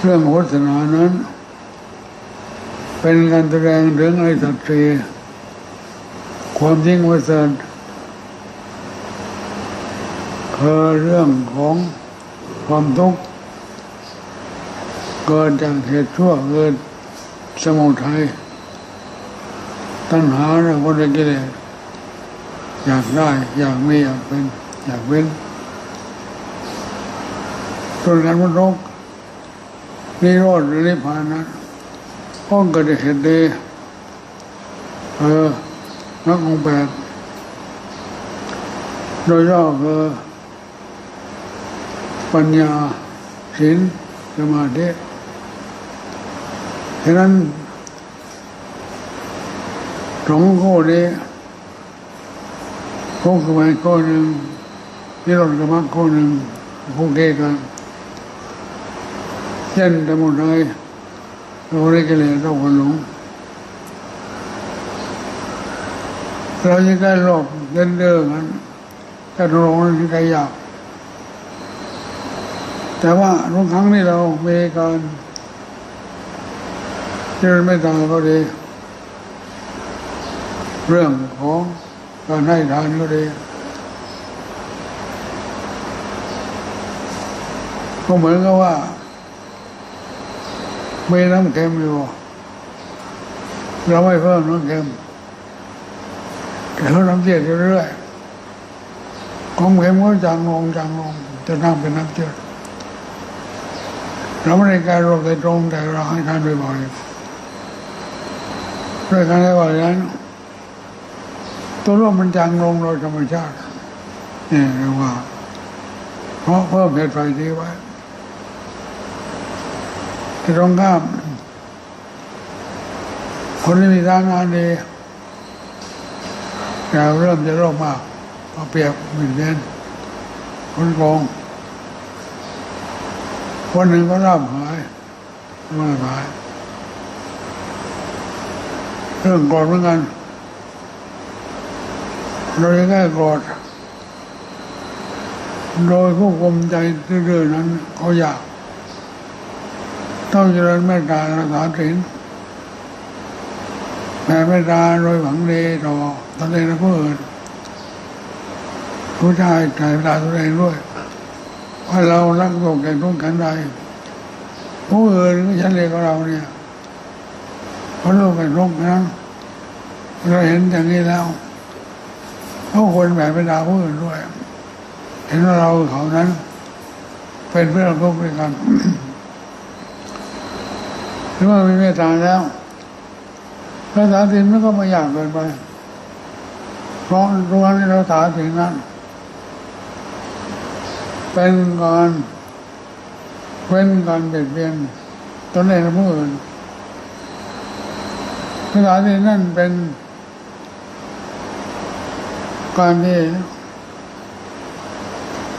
เรื่องโฆษณานั้น เป็นการแสดงถึงไอ้สัตย์ศรีความจริงว่าสัตย์คือเรื่องของความทุกข์เกิดจากเหตุชั่วเกิดสมุทัยตัณหาและคนกิเลสอยากได้ อยากมีอยากเป็น อยากเว้นส่วนการมันรก นิโรธหรือนิพพานนั้นก็กิดจากเหตุดีเออนักองค์แปดโดยย่อคือปัญญาศีลสมาธิฉะนั้นสองข้อนี้ข้อคือไปข้อหนึ่งนิโรธกรรมะข้อหนึ่งข้อเกกัน เช่นสมุทัยเราเรียกเลยเราคนหลงเราจะได้หลอกเดินเดินกันแต่หลงนั้นที่ใครอยากแต่ว่าทุกครั้งที่เรามีการเจริญไม่ตายก็ดี เรื่องของการให้ทานก็ดีก็เหมือนกับว่า มีน้ำเค็มอยู่ เราไม่เพิ่มน้ำเค็มแต่เราน้ำเจือดเรื่อยของเค็มก็จางลงจางลงจะน้ำเป็นน้ำเจือดเราไม่ได้การรบโดยตรงแต่เราให้ทานบ่อยๆด้วยการให้บ่อยนั้นตัวโลกมันจางลงโดยธรรมชาตินี่เรียกว่าเพราะเพิ่มเหตุไฟดีไว้ ตรงข้ามคนที่มีทางานดีแต่เริ่มจะโรคมากเอาเปรียบหมิ่นเบนคนโกงคนหนึ่งก็ร่ำหายไม่หายเรื่องกรธเหมือนกันโดยแค่โกรธโดยควบคุมใจเรื่อยๆนั้นเขาอยาก ต้องเจริญเมตตารักษาศีลแผ่เมตตาโดยหวังดีต่อตนเองและผู้อื่นผู้ชายแผ่เมตตาตัวเองด้วยว่าเรารักโลกแก่ทุกขันใดผู้อื่นก็ฉันเรียกเราเนี่ยเพราะโลกแก่ทุกนั้นเราเห็นอย่างนี้แล้วเขาควรแผ่เมตตาผู้อื่นด้วย เห็นว่าเราเขานั้น เป็นเพื่อนร่วมกัน หรือว่ามีเมตตาแล้วภาษาถิ่นมันก็ไม่อยากเกินไป เพราะรู้ว่าเราถาถึงนั้น เป็นการเว้นการเบียดเบียนตนเองและผู้อื่นภาษาถิ่นนั่นเป็นการที่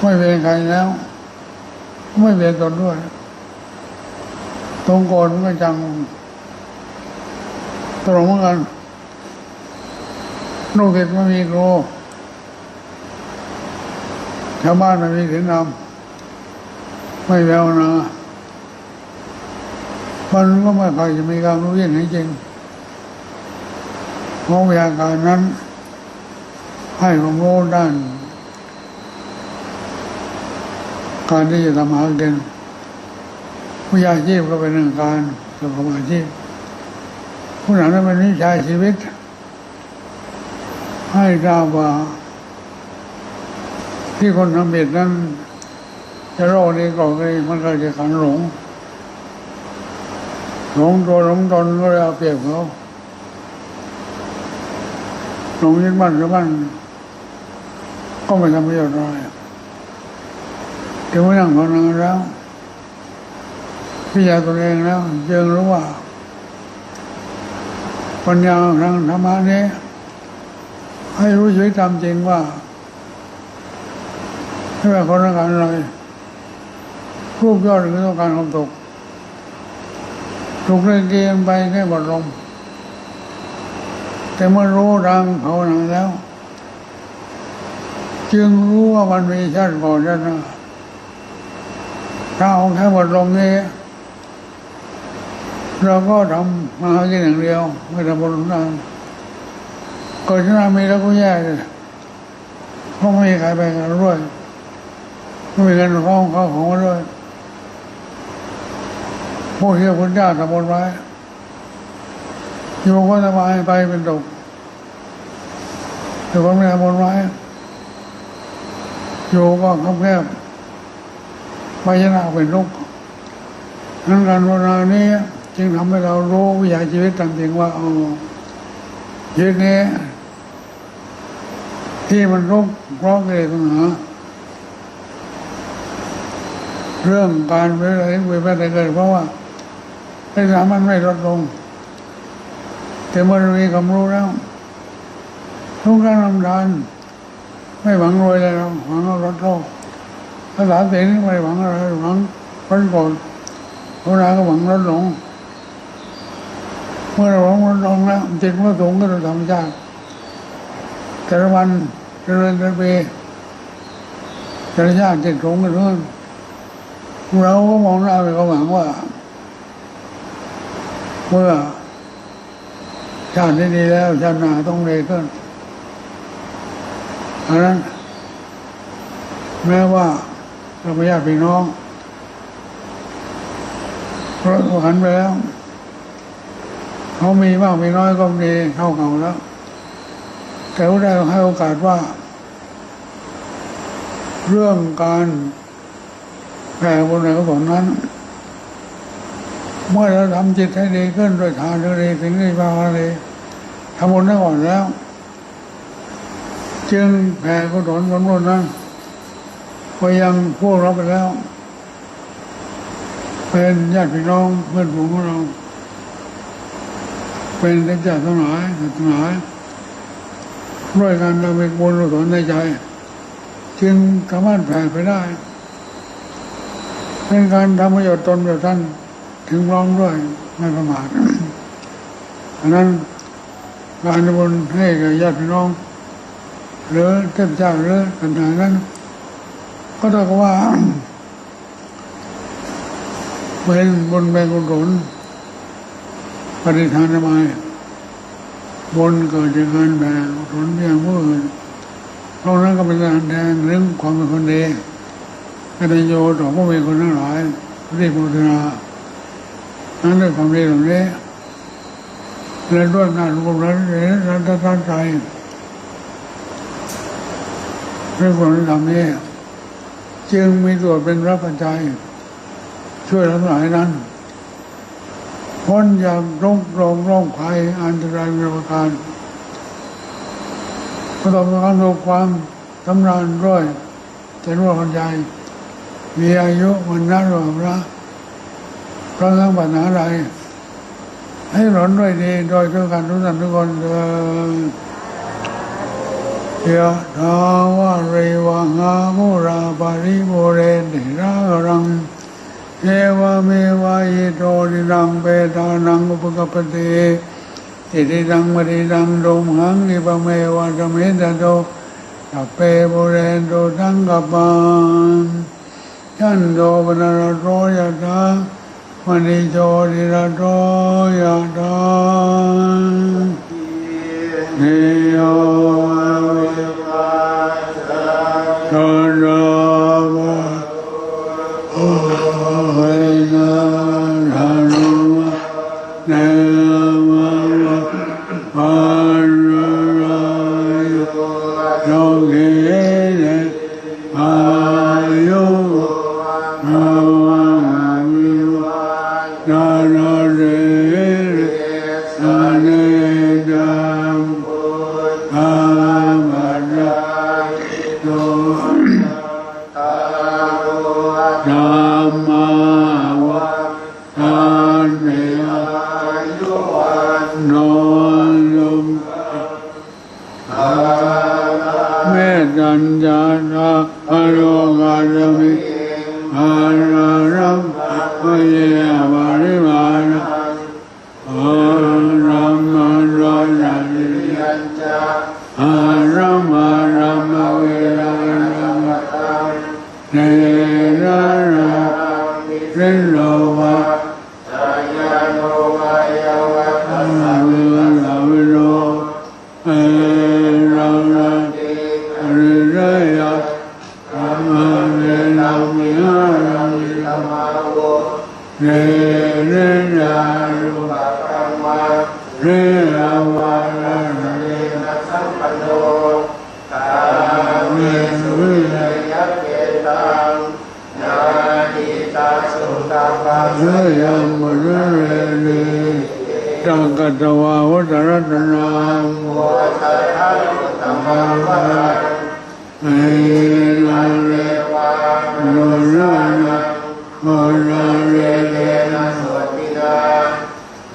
ไม่เบียนใครแล้ว ไม่เบียนตนด้วย ตรงโกนไม่จังตรงเหมือนกันลูกเด็กไม่มีครูชาวบ้านไม่มีศีลธรรมไม่แววนะมันก็ไม่ค่อยจะมีการรู้เย็นให้จริงเพราะวิาการนั้น ให้ความรู้ด้าน การที่จะทำหากิน วิชาชีพก็เป็นเรื่องการประกอบอาชีพผู้หลังนั้นเป็นวิชาชีวิต ให้ทราบว่า ที่คนทำเบ็ดนั้น จะโรคนี้ก่อนก็มันก็จะขันหลงหลงตัวหลงตนก็เลยเอาเปรียบเขาหลงยึดมั่นกับมั่นก็ไม่ทำประโยชน์อะไรถึงเมื่อนั่งภาวนาแล้ว พิจารณาตัวเองแล้วจึงรู้ว่าปัญญาทางธรรมะนี้ ให้รู้ชีวิตตามจริงว่าไม่ว่าคนต้องการอะไรรูปยอดหรือต้องการความตกถูกเล่นเกมไปแค่บทลมแต่เมื่อรู้ทางภาวนาแล้ว จึงรู้ว่ามันมีชาติก่อนชาติหน้าถ้าเอาแค่บทลมนี้ เราก็ทำมาหากินอย่างเดียว ไม่ทำบุญทานก่อนชนะมีแล้วก็แย่เลยเพราะไม่มีใครไปกันด้วยไม่มีเงินของเขาของมาด้วยพวกเที่คุณย่าทำบุญไว้โยมก็สบายไปเป็นตกแต่คนไม่ทำบุญไว้โยก็คับแคบไปชนะเป็นลูกนั้นการภาวนานี้ จึงทำให้เรารู้วิถีชีวิตตามจริงว่าเอาชีวิตนี้ ที่มันรุกร้องเลยตัณหาเรื่องการเวลาเวลาใดเกิดเพราะว่าไอ้สามันไม่ลดลง แต่เมื่อเรามีความรู้แล้วทุกการทำทานไม่หวังรวยเลยเราหวังเอาลดโลกภาษาเสนไม่หวังอะไรหวังพ้นโกรธภาวนาก็หวังลดลง เมื่อเราหวังลดลงแล้วจิตเมื่อสูงก็เราธรรมชาติแต่ละวันเจริญเติบโตแต่ละชาติจิตสูงกันเรื่อยเราก็มองหน้าไปก็หวังว่า เมื่อชาตินี้ดีแล้วชาติหน้าต้องดีขึ้นอันนั้นแม้ว่าเราไม่ญาติพี่น้องเพราะหันไปแล้ว เขามีมากมีน้อยก็มีเท่าเขาแล้ว แต่ว่าได้ให้โอกาสว่า เรื่องการแผ่บุญในกุศลนั้น เมื่อเราทำจิตให้ดีขึ้นโดยทานดีสิ่งที่ภาวนาดีทำบุญได้ก่อนแล้ว จึงแผ่กุศลผลบุญนั้นไปยังพวกเราไปแล้ว เป็นญาติพี่น้องเพื่อนฝูงของเรา เป็นเด็กญาติทั้งหลายทั้งหลายด้วยการทำเป็นบุญกุศลในใจ จึงสามารถแผ่ไปได้ เป็นการทำประโยชน์ตนประโยชน์ท่านถึงร้อมด้วยไม่ประมาทอันนั้นการทำบุญให้กับญาติพี่น้อง หรือเทพเจ้าหรือกันทานั้น ก็ต้องว่าเป็นบุญเป็นกุศล ปฏิทานทำไมบุญเกิดจากการแบ่งกุศลเพียงผู้อื่นเพราะนั้นก็เป็นการแสดงเรื่องความเป็นคนดีกตัญญูต่อผู้มีคนทั้งหลายเรียกโมทนานั้นด้วยความดีเหล่านี้และด้วยงานรวมนั้นเองนั้นตั้งใจด้วยความทำนี้จึงมีตัวเป็นรับปัจจัย ช่วยทั้งหลายนั้น พ้นจากโรคโรคโรคภัยอันตรายมีประการประกอบกับการถูกความทำรานร้อยจะรู้คนใจ มีอายุวันนัรวมระเพราะทั้งปัญหาใดให้หลนด้วยดี โดยทุกการทุกท่านทุกคนเถิดยะทาวาริวังอามุราปาริโมเรนิรารัง เอวเมวายโตดิรังเปตานังอุปกปปติอิติดังมริดังโดมหังนิปเมวะสเมตโตตัเปโบเรนโตทังกปานยันโตปนารโตยะตามณิโจดิระโตยะตาเนโยโตโร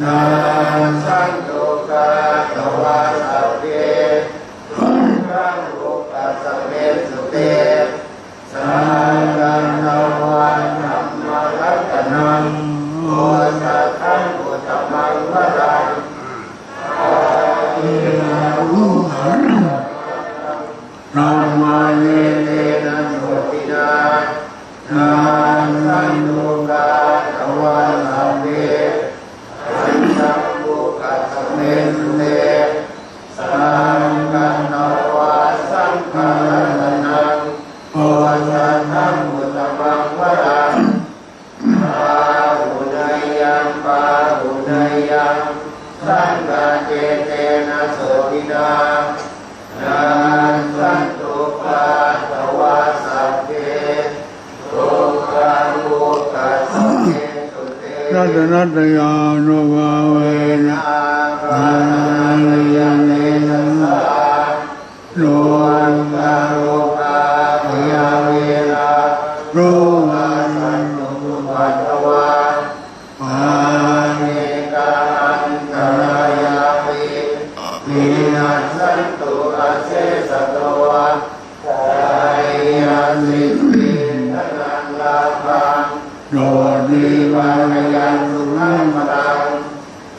น รั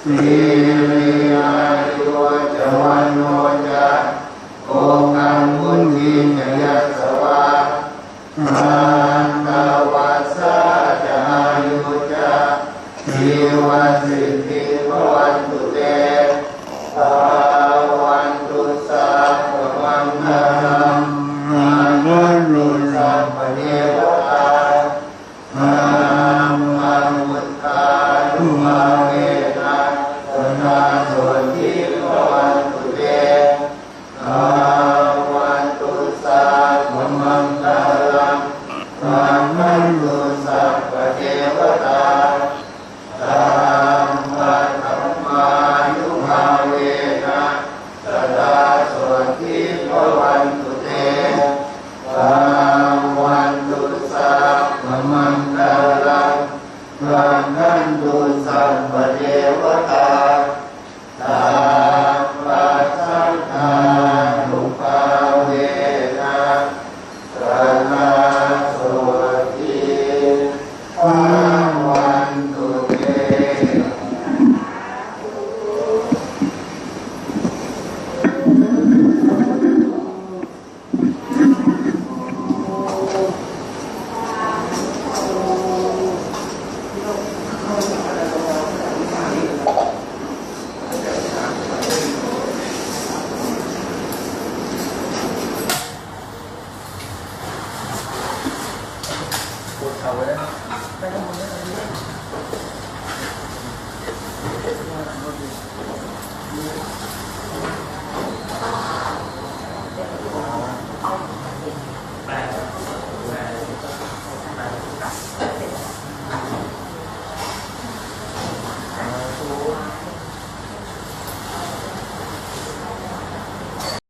สี Cauê. Pega a mulher ali.